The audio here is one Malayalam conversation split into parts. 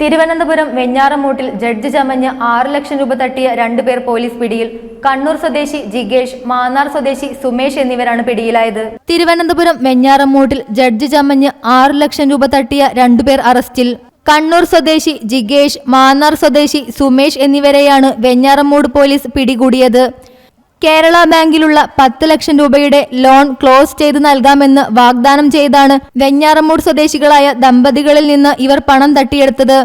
തിരുവനന്തപുരം വെഞ്ഞാറമൂട്ടിൽ ജഡ്ജ് ചമഞ്ഞ് ആറ് ലക്ഷം രൂപ തട്ടിയ രണ്ടുപേർ പോലീസ് പിടിയിൽ. കണ്ണൂർ സ്വദേശി ജിഗേഷ് മാന്നാർ സ്വദേശി സുമേഷ് എന്നിവരാണ് പിടിയിലായത്. തിരുവനന്തപുരം വെഞ്ഞാറമൂട്ടിൽ ജഡ്ജ് ചമഞ്ഞ് ആറ് ലക്ഷം രൂപ തട്ടിയ രണ്ടുപേർ അറസ്റ്റിൽ. കണ്ണൂർ സ്വദേശി ജിഗേഷ് മാന്നാർ സ്വദേശി സുമേഷ് എന്നിവരെയാണ് വെഞ്ഞാറമൂട് പോലീസ് പിടികൂടിയത്. കേരള ബാങ്കിലുള്ള പത്ത് ലക്ഷം രൂപയുടെ ലോൺ ക്ലോസ് ചെയ്ത് നൽകാമെന്ന് വാഗ്ദാനം ചെയ്താണ് വെഞ്ഞാറമൂട് സ്വദേശികളായ ദമ്പതികളിൽ നിന്ന് ഇവർ പണം തട്ടിയെടുത്തത്.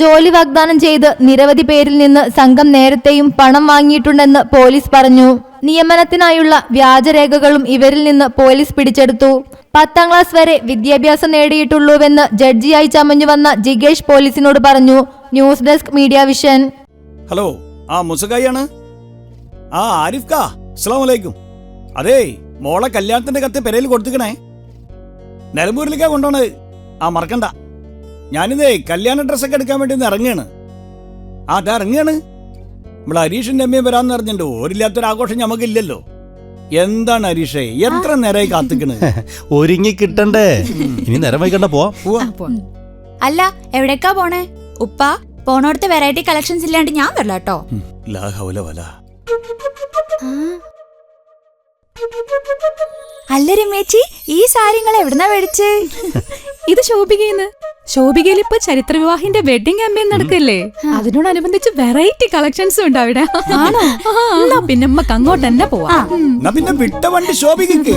ജോലി വാഗ്ദാനം ചെയ്ത് നിരവധി പേരിൽ നിന്ന് സംഘം നേരത്തെയും പണം വാങ്ങിയിട്ടുണ്ടെന്ന് പോലീസ് പറഞ്ഞു. നിയമനത്തിനായുള്ള വ്യാജരേഖകളും ഇവരിൽ നിന്ന് പോലീസ് പിടിച്ചെടുത്തു. പത്താം ക്ലാസ് വരെ വിദ്യാഭ്യാസം നേടിയിട്ടുള്ളൂവെന്ന് ജഡ്ജിയായി ചമഞ്ഞു വന്ന ജിഗേഷ് പോലീസിനോട് പറഞ്ഞു. News desk media vision. Hello ആ മുസകായാണ് ആ ആരിഫ് കാ അസ്സലാമു അലൈക്കും അതേ മോളെ കല്യാണത്തിന്റെ കത്ത് പെരയിൽ കൊടുത്തിക്കണേ. നിലമ്പൂരിലേക്കാ കൊണ്ടുപോണത്. ആ മറക്കണ്ട. ഞാനിതേ കല്യാണ ഡ്രസ്സൊക്കെ എടുക്കാൻ വേണ്ടി ഒന്ന് ഇറങ്ങുകയാണ് ആ അതാ ഇറങ്ങുകയാണ് നമ്മളെ ഹരീഷിന്റെ അമ്മയും വരാന്ന് അറിഞ്ഞിട്ടുണ്ട് ഓരില്ലാത്തൊരാഘോഷം ഞമ്മക്കില്ലല്ലോ. എന്താണ് ഹരീഷേ എത്ര നേരമായി കാത്തിക്കണ്? ഒരുങ്ങി കിട്ടണ്ടേ? ഇനി നേരം വൈകണ്ട പോവാം. പോവാ. അല്ല എവിടേക്കാ പോണേ? ഉപ്പ പോണോടത്തെ വെറൈറ്റി കളക്ഷൻസ് ഇല്ലാണ്ട് ഞാൻ വരില്ല കേട്ടോ ഉം, വല. അല്ല രമേച്ചി ഈ സാരിങ്ങൾ എവിടുന്നാ മേടിച്ച്? ഇത് ശോഭികയെന്ന്. ശോഭികയിൽ ഇപ്പൊ ചരിത്ര വിവാഹിന്റെ വെഡിങ് ക്യാമ്പയിൻ നടക്കല്ലേ അതിനോടനുബന്ധിച്ച് വെറൈറ്റി കളക്ഷൻസും ഉണ്ട് അവിടെ. ആണോ? പിന്നെ നമുക്ക് അങ്ങോട്ട് തന്നെ പോവാ. പിന്നെ വിട്ട വണ്ടി ശോഭിക്ക്